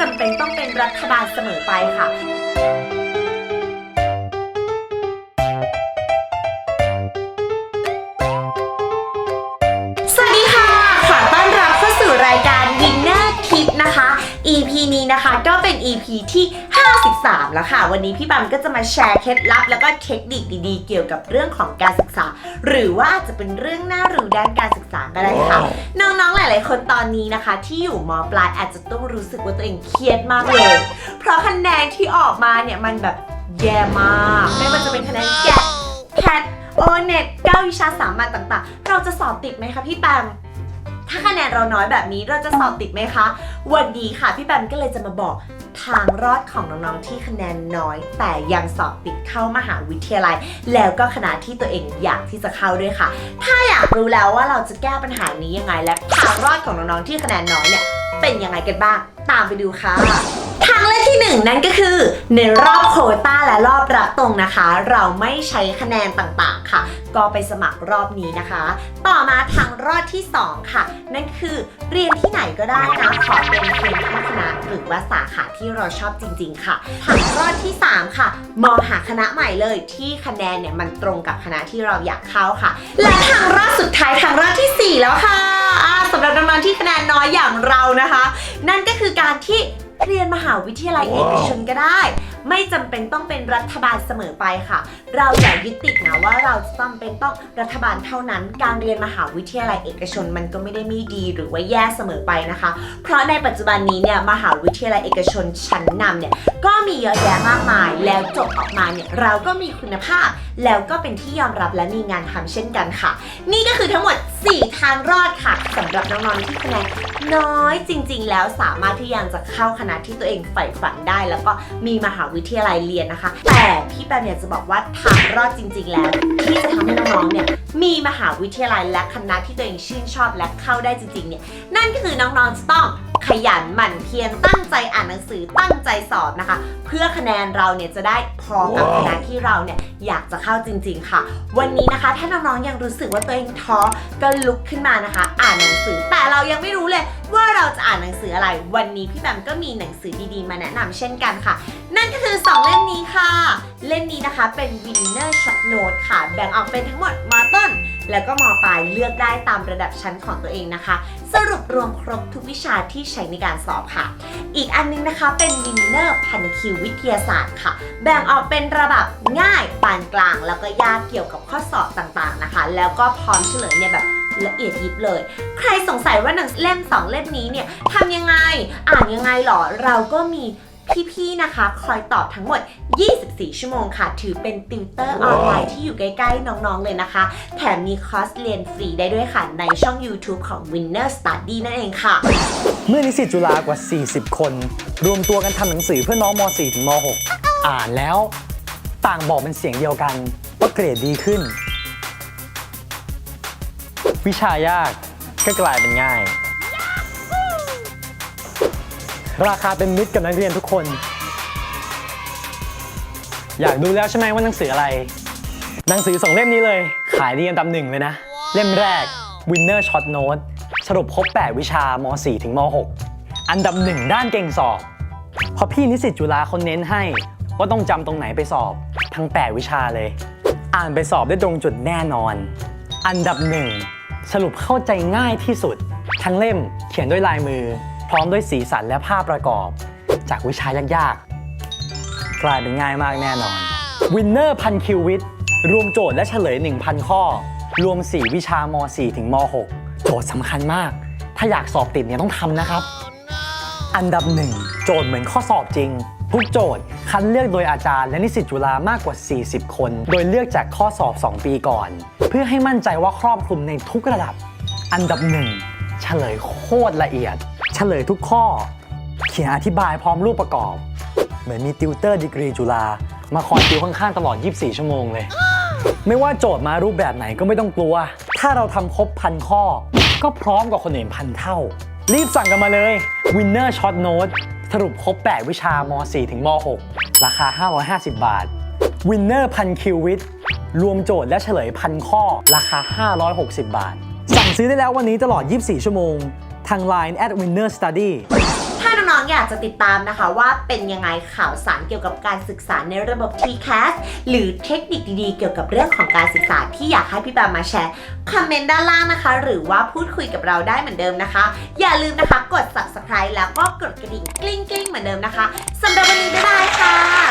จำเป็นต้องเป็นรัฐบาลเสมอไปค่ะ นี้นะคะก็เป็น EP ที่ 53 แล้วค่ะ วันนี้พี่บัมก็จะมาแชร์เคล็ดลับ แล้วก็เทคนิคดีๆ เกี่ยวกับเรื่องของการศึกษา หรือว่าอาจจะเป็นเรื่องน่ารู้ด้านการศึกษาก็ได้ค่ะ น้องๆ หลายๆ คนตอนนี้นะคะ ที่อยู่มปลายอาจจะต้องรู้สึกว่าตัวเองเครียดมากเลย เพราะคะแนนที่ออกมาเนี่ยมันแบบแย่มาก ไม่ว่าจะเป็นคะแนนแกะแคทโอเน็ตเก้าวิชาสามัญต่างๆ เราจะสอบติดไหมคะพี่แปม ถ้าคะแนนเราน้อยแบบนี้เราจะสอบติดไหมคะ วันนี้ค่ะพี่แบมก็เลยจะมาบอกทางรอดของน้องๆที่คะแนนน้อย แต่ยังสอบติดเข้ามหาวิทยาลัย แล้วก็คณะที่ตัวเองอยากที่จะเข้าด้วยค่ะ ถ้าอยากรู้แล้วว่าเราจะแก้ปัญหานี้ยังไงและทางรอดของน้องๆที่คะแนนน้อยเนี่ยเป็นยังไงกันบ้าง ตามไปดูค่ะทางเลือกที่หนึ่งนั่นก็คือในรอบโควต้าและรอบรับตรงนะคะ เราไม่ใช้คะแนนต่างๆค่ะ ก็ไปสมัครรอบนี้นะคะ ต่อมาทางรอดที่ 2 ค่ะ นั่นคือเรียนที่ไหนก็ได้นะขอเป็นเพียงแค่คณะหรือว่าสาขาที่เราชอบจริง ๆ ค่ะถามข้อที่ 3 ค่ะ มองหาคณะใหม่เลยที่คะแนนเนี่ยมันตรงกับคณะที่เราอยากเข้าค่ะ และทางรอบสุดท้ายทางรอบทีสี่4 แล้วค่ะอ่าสำหรับน้องๆที่คะแนนน้อยอย่างเรานะคะ นั่นก็คือการที่เรียนมหาวิทยาลัยเอกชนก็ได้ไม่จำเป็นต้องเป็นรัฐบาลเสมอไปค่ะ เราอย่ายึดติดนะว่าเราจะต้องเป็นต้องรัฐบาลเท่านั้น การเรียนมหาวิทยาลัยเอกชนมันก็ไม่ได้ไม่ดีหรือว่าแย่เสมอไปนะคะ เพราะในปัจจุบันนี้เนี่ยมหาวิทยาลัยเอกชนชั้นนำเนี่ยก็มีเยอะแยะมากมาย แล้วจบออกมาเนี่ยเราก็มีคุณภาพ แล้วก็เป็นที่ยอมรับและมีงานทำเช่นกันค่ะ นี่ก็คือทั้งหมด 4 ทางรอดค่ะสำหรับน้องๆที่คะแนนน้อยจริง ๆ แล้วสามารถที่ยังจะเข้าคณะที่ตัวเองใฝ่ฝันได้ แล้วก็มีมหาวิทยาลัยเรียนนะคะ แต่พี่แปมเนี่ยจะบอกว่าทางรอดจริง ๆ แล้ว ที่จะทำให้น้องๆเนี่ยมีมหาวิทยาลัยและคณะที่ตัวเองชื่นชอบและเข้าได้จริงๆเนี่ยนั่นก็คือน้องๆจะต้องขยันหมั่นเพียรตั้งใจอ่านหนังสือตั้งใจสอบนะคะ เพื่อคะแนนเราเนี่ยจะได้พอกับคณะที่เราเนี่ยอยากจะเข้าจริง ๆ ค่ะ วันนี้นะคะถ้าน้องๆยังรู้สึกว่าตัวเองท้อก็ลุกขึ้นมานะคะ อ่านหนังสือแต่เรายังไม่รู้เลย ว่าเราจะอ่านหนังสืออะไร วันนี้พี่แบมก็มีหนังสือดีๆ มาแนะนำเช่นกันค่ะ นั่นก็คือ 2 เล่มนี้ค่ะ เล่มนี้นะคะเป็น Winner Short Note ค่ะ แบ่งออกเป็นทั้งหมดมอต้น แล้วก็มอปลายเลือกได้ตามระดับชั้นของตัวเองนะคะ สรุปรวมครบทุกวิชาที่ใช้ในการสอบค่ะ อีกอันนึงนะคะเป็น Winner พันคิววิทยาศาสตร์ค่ะ แบ่งออกเป็นระดับง่ายปานกลาง แล้วก็ยากเกี่ยวกับข้อสอบต่างๆนะคะ แล้วก็พร้อมเฉลยเนี่ยแบบ ละเอียดยิบเลย ใครสงสัยว่าหนังเล่ม2เล่มนี้เนี่ยทำยังไง อ่านยังไงหรอ เราก็มีพี่ๆ นะคะ คอยตอบทั้งหมด 24 ชั่วโมงค่ะ ถือเป็นติวเตอร์ออนไลน์ที่อยู่ใกล้ๆ น้องๆ เลยนะคะ แถมมีคอร์สเรียนฟรีได้ด้วยค่ะ ในช่อง YouTube ของ Winner Study นั่นเองค่ะ เมื่อนิสิตจุฬากว่า 40 คน รวมตัวกันทำหนังสือเพื่อน้องม .4 ถึงม .6 อ่านแล้ว ต่างบอกเป็นเสียงเดียวกันว่าเกรดดีขึ้น วิชายากก็กลายเป็นง่าย ราคาเป็นมิตรกับนักเรียนทุกคน อยากดูแล้วใช่ไหมว่าหนังสืออะไร หนังสือสองเล่มนี้เลย ขายดีอันดับหนึ่งเลยนะ เล่มแรก Winner Short Note สรุปครบ 8 วิชาม .4 ถึงม .6 อันดับหนึ่งด้านเก่งสอบ เพราะพี่นิสิตจุฬาเขาเน้นให้ว่าต้องจำตรงไหนไปสอบ ทั้ง 8 วิชาเลย อ่านไปสอบได้ตรงจุดแน่นอน อันดับหนึ่ง สรุปเข้าใจง่ายที่สุด ทั้งเล่มเขียนด้วยลายมือ พร้อมด้วยสีสันและภาพประกอบ จากวิชายากๆ กลายเป็นง่ายมากแน่นอน Winner พันคิววิทรวมโจทย์และเฉลย 1,000 ข้อ รวม 4 วิชาม .4 ถึงม .6 โจทย์สำคัญมาก ถ้าอยากสอบติดเนี่ยต้องทำนะครับ อันดับหนึ่งโจทย์เหมือนข้อสอบจริง ทุกโจทย์ คัดเลือกโดยอาจารย์และนิสิตจุฬามากกว่า 40 คน โดยเลือกจากข้อสอบ 2 ปีก่อน เพื่อให้มั่นใจว่าครอบคลุมในทุกระดับ อันดับหนึ่งเฉลยโคตรละเอียด เฉลยทุกข้อ เขียนอธิบายพร้อมรูปประกอบ เหมือนมีติวเตอร์ดีกรีจุฬามาคอยติวข้างๆตลอด 24 ชั่วโมงเลย ไม่ว่าโจทย์มารูปแบบไหนก็ไม่ต้องกลัว ถ้าเราทำครบพันข้อ ก็พร้อมกว่าคนอื่นพันเท่า รีบสั่งกันมาเลย Winner Short Note สรุปครบ 8 วิชาม 4 ถึงม 6 ราคา 550 บาท Winner พันคิววิทรวมโจทย์และเฉลยพันข้อ ราคา 560 บาท สั่งซื้อได้แล้ววันนี้ตลอด 24 ชั่วโมง ทาง Line at Winner Study น้องๆอยากจะติดตามนะคะว่าเป็นยังไงข่าวสารเกี่ยวกับการศึกษาในระบบ TCAS หรือเทคนิคดีๆ เกี่ยวกับเรื่องของการศึกษาที่อยากให้พี่แบมมาแชร์คอมเมนต์ด้านล่างนะคะ หรือว่าพูดคุยกับเราได้เหมือนเดิมนะคะ อย่าลืมนะคะกด subscribe แล้วก็กดกระดิ่งกลิ้งๆเหมือนเดิมนะคะสำหรับวันนี้บ๊ายบายค่ะ